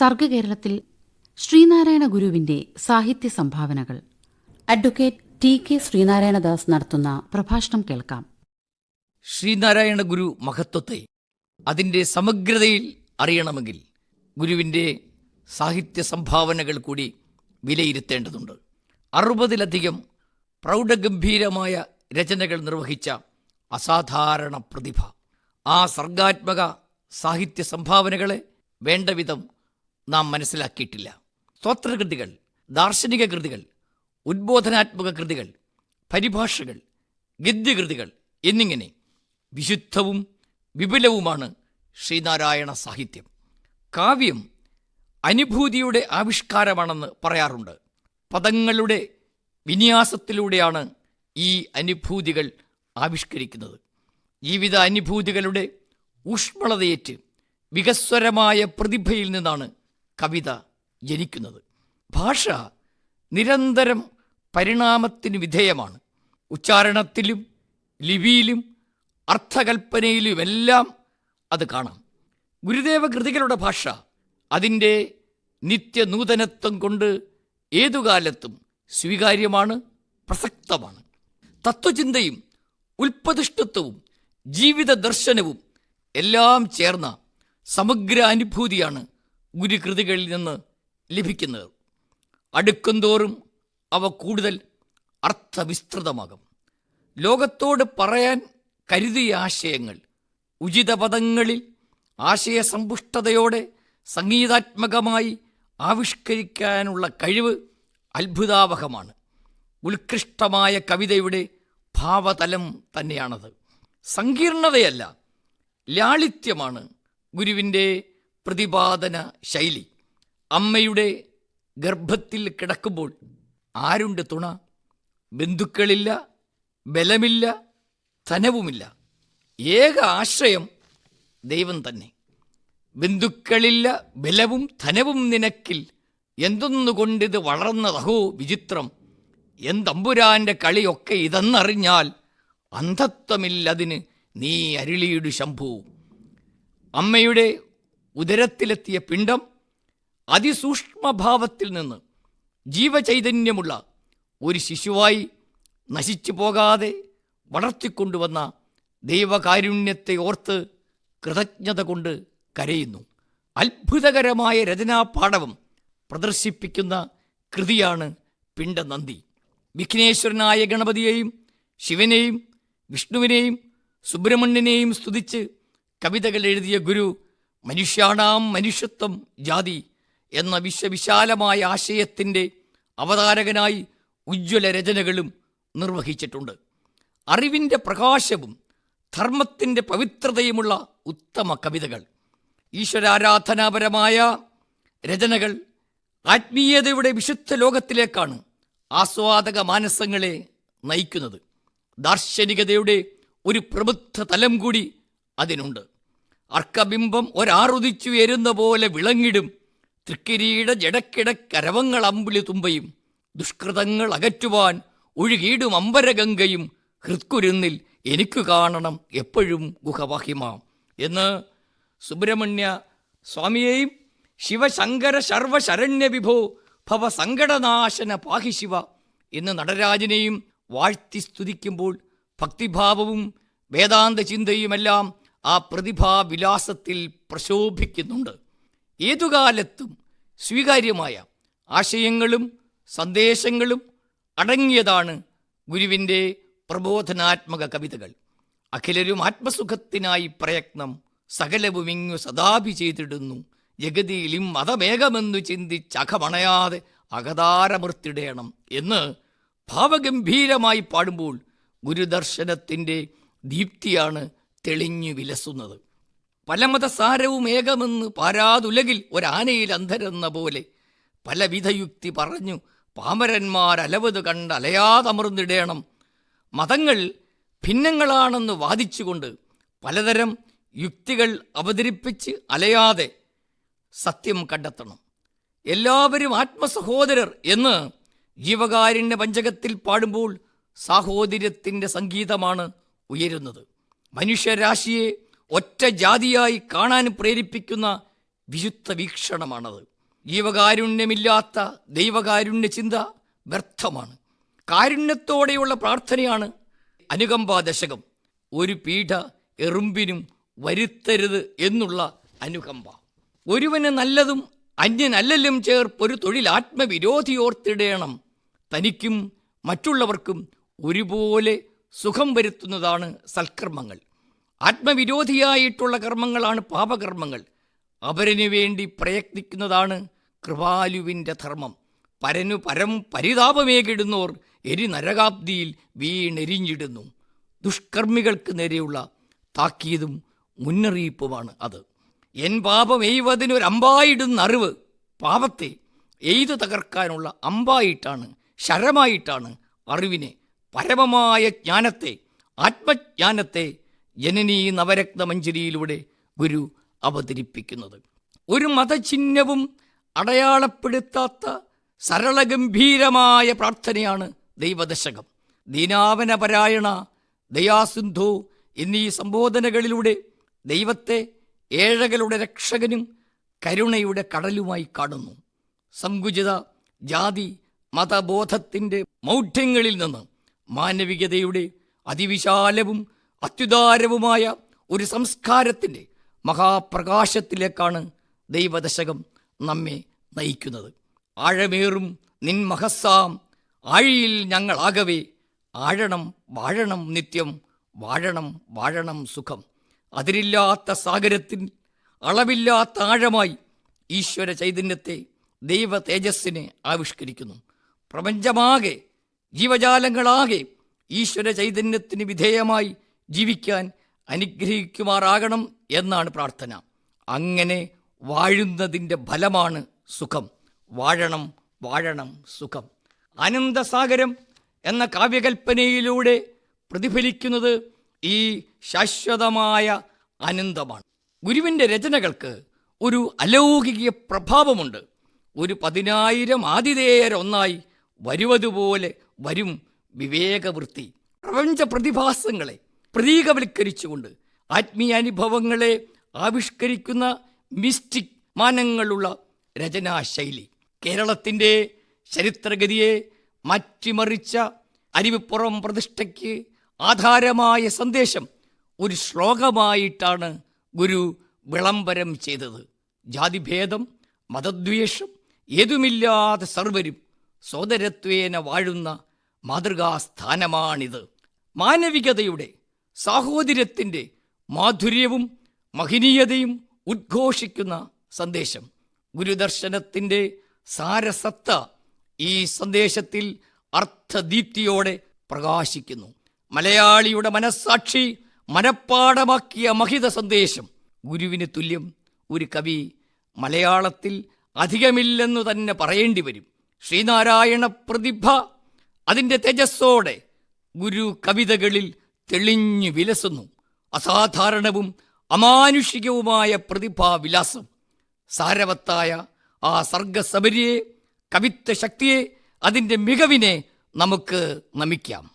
സർഗകേരളത്തിൽ ശ്രീനാരായണ ഗുരുവിന്റെ സാഹിത്യ സംഭാവനകൾ. അഡ്വക്കേറ്റ് ടി കെ ശ്രീനാരായണദാസ് നടത്തുന്ന പ്രഭാഷണം കേൾക്കാം. ശ്രീനാരായണ ഗുരു മഹത്വത്തെ അതിന്റെ സമഗ്രതയിൽ അറിയണമെങ്കിൽ ഗുരുവിന്റെ സാഹിത്യ സംഭാവനകൾ കൂടി വിലയിരുത്തേണ്ടതുണ്ട്. അറുപതിലധികം പ്രൗഢഗംഭീരമായ രചനകൾ നിർവഹിച്ച അസാധാരണ പ്രതിഭ. ആ സർഗാത്മക സാഹിത്യ സംഭാവനകളെ വേണ്ട വിധം നാം മനസ്സിലാക്കിയിട്ടില്ല. സ്തോത്രകൃതികൾ ദാർശനിക കൃതികൾ ഉദ്ബോധനാത്മക കൃതികൾ പരിഭാഷകൾ ഗദ്യകൃതികൾ എന്നിങ്ങനെ വിശുദ്ധവും വിപുലവുമാണ് ശ്രീനാരായണ സാഹിത്യം. കാവ്യം അനുഭൂതിയുടെ ആവിഷ്കാരമാണെന്ന് പറയാറുണ്ട്. പദങ്ങളുടെ വിന്യാസത്തിലൂടെയാണ് ഈ അനുഭൂതികൾ ആവിഷ്കരിക്കുന്നത്. ജീവിത അനുഭൂതികളുടെ ഊഷ്മളതയേറ്റ് വികസ്വരമായ പ്രതിഭയിൽ നിന്നാണ് കവിത ജനിക്കുന്നത്. ഭാഷ നിരന്തരം പരിണാമത്തിന് വിധേയമാണ്. ഉച്ചാരണത്തിലും ലിപിയിലും അർത്ഥകൽപ്പനയിലുമെല്ലാം അത് കാണാം. ഗുരുദേവ കൃതികളുടെ ഭാഷ അതിന്റെ നിത്യനൂതനത്വം കൊണ്ട് ഏതു കാലത്തും സ്വീകാര്യമാണ് പ്രസക്തമാണ്. തത്വചിന്തയും ഉൽപ്പതിഷ്ഠത്വവും ജീവിത ദർശനവും എല്ലാം ചേർന്ന സമഗ്ര അനുഭൂതിയാണ് ഗുരുകൃതികളിൽ നിന്ന് ലഭിക്കുന്നത്. അടുക്കുംതോറും അവ കൂടുതൽ അർത്ഥവിസ്തൃതമാകും. ലോകത്തോട് പറയാൻ കരുതിയ ആശയങ്ങൾ ഉചിത പദങ്ങളിൽ ആശയസമ്പുഷ്ടതയോടെ സംഗീതാത്മകമായി ആവിഷ്കരിക്കാനുള്ള കഴിവ് അത്ഭുതാവഹമാണ്. ഉത്കൃഷ്ടമായ കവിതയുടെ ഭാവതലം തന്നെയാണത്. സങ്കീർണതയല്ല ലാളിത്യമാണ് ഗുരുവിന്റെ പ്രതിപാദന ശൈലി. അമ്മയുടെ ഗർഭത്തിൽ കിടക്കുമ്പോൾ ആരുണ്ട് തുണ? ബന്ധുക്കളില്ല ബലമില്ല ധനവുമില്ല. ഏക ആശ്രയം ദൈവം തന്നെ. ബന്ധുക്കളില്ല ബലവും ധനവും നിനക്കിൽ. എന്തൊന്നുകൊണ്ടിത് വളർന്നതഹോ വിചിത്രം? എന്തമ്പുരാന്റെ കളിയൊക്കെ ഇതെന്നറിഞ്ഞാൽ അന്ധത്വമില്ലതിന് നീ അരുളിയിടു ശംഭു. അമ്മയുടെ ഉദരത്തിലെത്തിയ പിണ്ടം അതിസൂക്ഷ്മഭാവത്തിൽ നിന്ന് ജീവചൈതന്യമുള്ള ഒരു ശിശുവായി നശിച്ചു പോകാതെ വളർത്തിക്കൊണ്ടുവന്ന ദൈവകാരുണ്യത്തെ ഓർത്ത് കൃതജ്ഞത കൊണ്ട് കരയുന്നു. അത്ഭുതകരമായ രചനാപാഠവും പ്രദർശിപ്പിക്കുന്ന കൃതിയാണ് പിണ്ടനന്ദി. വിഘ്നേശ്വരനായ ഗണപതിയെയും ശിവനെയും വിഷ്ണുവിനെയും സുബ്രഹ്മണ്യനെയും സ്തുതിച്ച് കവിതകൾ എഴുതിയ ഗുരു മനുഷ്യാണാം മനുഷ്യത്വം ജാതി എന്ന വിശ്വവിശാലമായ ആശയത്തിന്റെ അവതാരകനായി ഉജ്ജ്വല രചനകളും നിർവഹിച്ചിട്ടുണ്ട്. അറിവിന്റെ പ്രകാശവും ധർമ്മത്തിന്റെ പവിത്രതയുമുള്ള ഉത്തമ കവിതകൾ. ഈശ്വരാരാധനാപരമായ രചനകൾ ആത്മീയതയുടെ വിശുദ്ധ ലോകത്തിലേക്കാണ് ആസ്വാദക മാനസങ്ങളെ നയിക്കുന്നത്. ദാർശനികതയുടെ ഒരു പ്രബുദ്ധ തലം കൂടി അതിനുണ്ട്. അർക്കബിംബം ഒരാറുദിച്ചുയരുന്ന പോലെ വിളങ്ങിടും. തൃക്കിരീട ജടക്കിടക്കരവങ്ങൾ അമ്പിളി തുമ്പയും. ദുഷ്കൃതങ്ങൾ അകറ്റുവാൻ ഒഴുകിയിടും അമ്പരഗംഗയും. ഹൃത്കുരുന്നിൽ എനിക്കു കാണണം എപ്പോഴും ഗുഹവഹിമ എന്ന് സുബ്രഹ്മണ്യ സ്വാമിയെയും ശിവശങ്കര ശർവശരണ്യ വിഭോ ഭവ സങ്കടനാശന പാഹി ശിവ എന്ന് നടരാജനെയും വാഴ്ത്തി സ്തുതിക്കുമ്പോൾ ഭക്തിഭാവവും വേദാന്ത ചിന്തയുമെല്ലാം ആ പ്രതിഭാവിലാസത്തിൽ പ്രശോഭിക്കുന്നുണ്ട്. ഏതുകാലത്തും സ്വീകാര്യമായ ആശയങ്ങളും സന്ദേശങ്ങളും അടങ്ങിയതാണ് ഗുരുവിന്റെ പ്രബോധനാത്മക കവിതകൾ. അഖിലരും ആത്മസുഖത്തിനായി പ്രയത്നം സകലവും ഇങ്ങു സദാപി ചെയ്തിടുന്നു. ജഗതിയിലും മതമേകമെന്നു ചിന്തിച്ചഖമണയാതെ അകതാരമൃത്തിടേണം എന്ന് ഭാവഗംഭീരമായി പാടുമ്പോൾ ഗുരുദർശനത്തിന്റെ ദീപ്തിയാണ് തെളിഞ്ഞു വിലസുന്നത്. പല മതസാരവും ഏകമെന്ന് പാരാതുലകിൽ ഒരാനയിൽ അന്ധരെന്ന പോലെ പലവിധയുക്തി പറഞ്ഞു പാമരന്മാരലവത് കണ്ട് അലയാതമർന്നിടേണം. മതങ്ങൾ ഭിന്നങ്ങളാണെന്ന് വാദിച്ചുകൊണ്ട് പലതരം യുക്തികൾ അവതരിപ്പിച്ച് അലയാതെ സത്യം കണ്ടെത്തണം. എല്ലാവരും ആത്മസഹോദരർ എന്ന് ജീവകാരുണ്യ പഞ്ചകത്തിൽ പാടുമ്പോൾ സാഹോദര്യത്തിന്റെ സംഗീതമാണ് ഉയരുന്നത്. മനുഷ്യരാശിയെ ഒറ്റ ജാതിയായി കാണാൻ പ്രേരിപ്പിക്കുന്ന വിശുദ്ധ വീക്ഷണമാണത്. ജീവകാരുണ്യമില്ലാത്ത ദൈവകാരുണ്യ ചിന്ത വ്യർത്ഥമാണ്. കാരുണ്യത്തോടെയുള്ള പ്രാർത്ഥനയാണ് അനുകമ്പാദശകം. ഒരു പീഠ എറുമ്പിനും വരുത്തരുത് എന്നുള്ള അനുകമ്പ. ഒരുവന് നല്ലതും അന്യനല്ലലും ചേർപ്പൊരു തൊഴിൽ ആത്മവിരോധിയോർത്തിടേണം. തനിക്കും മറ്റുള്ളവർക്കും ഒരുപോലെ സുഖം വരുത്തുന്നതാണ് സൽക്കർമ്മങ്ങൾ. ആത്മവിരോധിയായിട്ടുള്ള കർമ്മങ്ങളാണ് പാപകർമ്മങ്ങൾ. അവരനു വേണ്ടി പ്രയത്നിക്കുന്നതാണ് കൃപാലുവിന്റെ ധർമ്മം. പരനു പരം പരിതാപമേകിടുന്നോർ എരി നരകാബ്ദിയിൽ വീണെരിഞ്ഞിടുന്നു. ദുഷ്കർമ്മികൾക്ക് നേരെയുള്ള താക്കീതും മുന്നറിയിപ്പുമാണ് അത്. എൻ പാപം എയ്വതിനൊരു അമ്പായിടുന്ന അറിവ് പാപത്തെ എയ്തു തകർക്കാനുള്ള അമ്പായിട്ടാണ് ശരമായിട്ടാണ് അറിവിനെ പരമമായ ജ്ഞാനത്തെ ആത്മജ്ഞാനത്തെ ജനനീ നവരക്തമഞ്ജരിയിലൂടെ ഗുരു അവതരിപ്പിക്കുന്നത്. ഒരു മതചിഹ്നവും അടയാളപ്പെടുത്താത്ത സരളഗംഭീരമായ പ്രാർത്ഥനയാണ് ദൈവദശകം. ദീനാവനപരായണ ദയാസിന്ധു എന്നീ സംബോധനകളിലൂടെ ദൈവത്തെ ഏഴകളുടെ രക്ഷകനും കരുണയുടെ കടലുമായി കാണുന്നു. സങ്കുചിത ജാതി മതബോധത്തിന്റെ മൗഢ്യങ്ങളിൽ നിന്ന് മാനവികതയുടെ അതിവിശാലവും അത്യുദാരവുമായ ഒരു സംസ്കാരത്തിന്റെ മഹാപ്രകാശത്തിലേക്കാണ് ദൈവദശകം നമ്മെ നയിക്കുന്നത്. ആഴമേറും നിൻ മഹസ്സാം. ആഴിയിൽ ഞങ്ങളാകവേ. ആഴണം വാഴണം നിത്യം. വാഴണം വാഴണം സുഖം. അതിരില്ലാത്ത സാഗരത്തിൽ അളവില്ലാത്ത ആഴമായി ഈശ്വര ചൈതന്യത്തെ ദൈവ തേജസ്സിനെ ആവിഷ്കരിക്കുന്നു. പ്രപഞ്ചമാകെ ജീവജാലങ്ങളാകെ ഈശ്വര ചൈതന്യത്തിന് വിധേയമായി ജീവിക്കാൻ അനുഗ്രഹിക്കുമാറാകണം എന്നാണ് പ്രാർത്ഥന. അങ്ങനെ വാഴുന്നതിന്റെ ഫലമാണ് സുഖം. വാഴണം വാഴണം സുഖം. അനന്തസാഗരം എന്ന കാവ്യകൽപ്പനയിലൂടെ പ്രതിഫലിക്കുന്നത് ഈ ശാശ്വതമായ ആനന്ദമാണ്. ഗുരുവിന്റെ രചനകൾക്ക് ഒരു അലൗകിക പ്രഭാവമുണ്ട്. ഒരു പതിനായിരം ആതിഥേയരൊന്നായി വരുവതുപോലെ വരും വിവേകവൃത്തി. പ്രപഞ്ച പ്രതിഭാസങ്ങളെ പ്രതീകവൽക്കരിച്ചുകൊണ്ട് ആത്മീയാനുഭവങ്ങളെ ആവിഷ്കരിക്കുന്ന മിസ്റ്റിക് മാനങ്ങളുള്ള രചനാശൈലി. കേരളത്തിന്റെ ചരിത്രഗതിയെ മാറ്റിമറിച്ച അരുവിപ്പുറം പ്രതിഷ്ഠയ്ക്ക് ആധാരമായ സന്ദേശം ഒരു ശ്ലോകമായിട്ടാണ് ഗുരു വിളംബരം ചെയ്തത്. ജാതിഭേദം മതദ്വേഷം ഏതുമില്ലാതെ സർവരും സോദരത്വേന വാഴുന്ന മാതൃകാസ്ഥാനമാണിത്. മാനവികതയുടെ സാഹോദര്യത്തിന്റെ മാധുര്യവും മഹനീയതയും ഉദ്ഘോഷിക്കുന്ന സന്ദേശം. ഗുരുദർശനത്തിന്റെ സാരസത്ത ഈ സന്ദേശത്തിൽ അർത്ഥദീപ്തിയോടെ പ്രകാശിക്കുന്നു. മലയാളിയുടെ മനസ്സാക്ഷി മനപ്പാടമാക്കിയ മഹിത സന്ദേശം. ഗുരുവിന് തുല്യം ഒരു കവി മലയാളത്തിൽ അധികമില്ലെന്നു തന്നെ പറയേണ്ടി വരും. ശ്രീനാരായണ പ്രതിഭ അതിന്റെ തേജസ്സോടെ ഗുരു കവിതകളിൽ തെളിഞ്ഞു വിലസുന്നു. അസാധാരണവും അമാനുഷികവുമായ പ്രതിഭാവിലാസം. സാരവത്തായ ആ സർഗസബരിയെ കവിത്വ ശക്തിയെ അതിന്റെ മികവിനെ നമുക്ക് നമിക്കാം.